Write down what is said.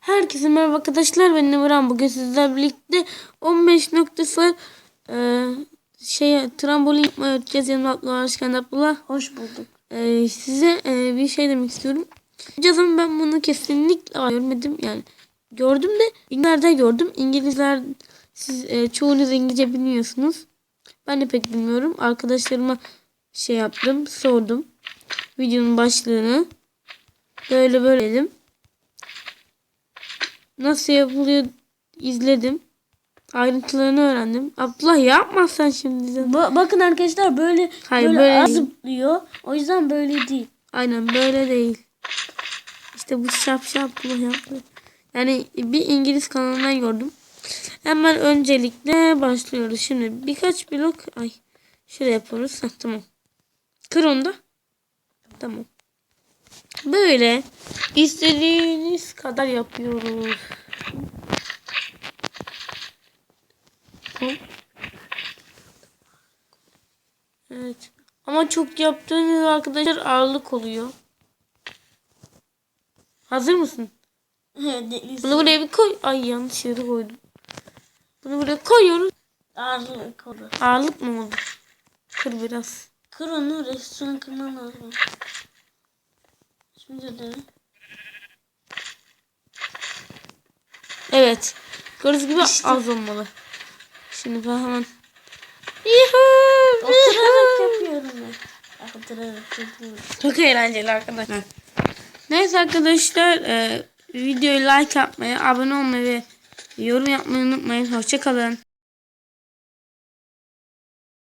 Herkese merhaba arkadaşlar ben Emirhan bugün sizlerle birlikte 15.0 e, şey trambolin yapma öğreteceğiz yanımda Abdullah Aşkan Abdullah. Hoş bulduk. E, size e, bir şey demek istiyorum. Cazım ben bunu kesinlikle görmedim. Yani gördüm de İngilizler'de gördüm. İngilizler siz e, çoğunuz İngilizce bilmiyorsunuz. Ben de pek bilmiyorum. Arkadaşlarıma şey yaptım sordum. Videonun başlığını. Böyle böyle dedim nasıl yapılıyor izledim. Ayrıntılarını öğrendim. Abdullah yapmazsan şimdi. de. Ba- bakın arkadaşlar böyle Hayır, böyle, böyle zıplıyor. O yüzden böyle değil. Aynen böyle değil. İşte bu şap şap bunu yaptı. Yani bir İngiliz kanalından gördüm. Hemen öncelikle başlıyoruz. Şimdi birkaç blok ay şöyle yapıyoruz. Heh, tamam. Kır onu da. Tamam. Böyle istediğiniz kadar yapıyoruz. Evet. Ama çok yaptığınız arkadaşlar ağırlık oluyor. Hazır mısın? Bunu buraya bir koy. Ay yanlış yere koydum. Bunu buraya koyuyoruz. Ağırlık olur. Ağırlık mı oldu? Kır biraz. Kır onu restoran kırman lazım. Şimdi de Evet. Gördüğünüz gibi İşte. az olmalı. Şimdi ben hemen. Yuhuu! oturarak yapıyorum ben. Oturarak yapıyorum. Çok eğlenceli arkadaşlar. Neyse arkadaşlar e, videoyu like yapmayı, abone olmayı ve yorum yapmayı unutmayın. Hoşçakalın.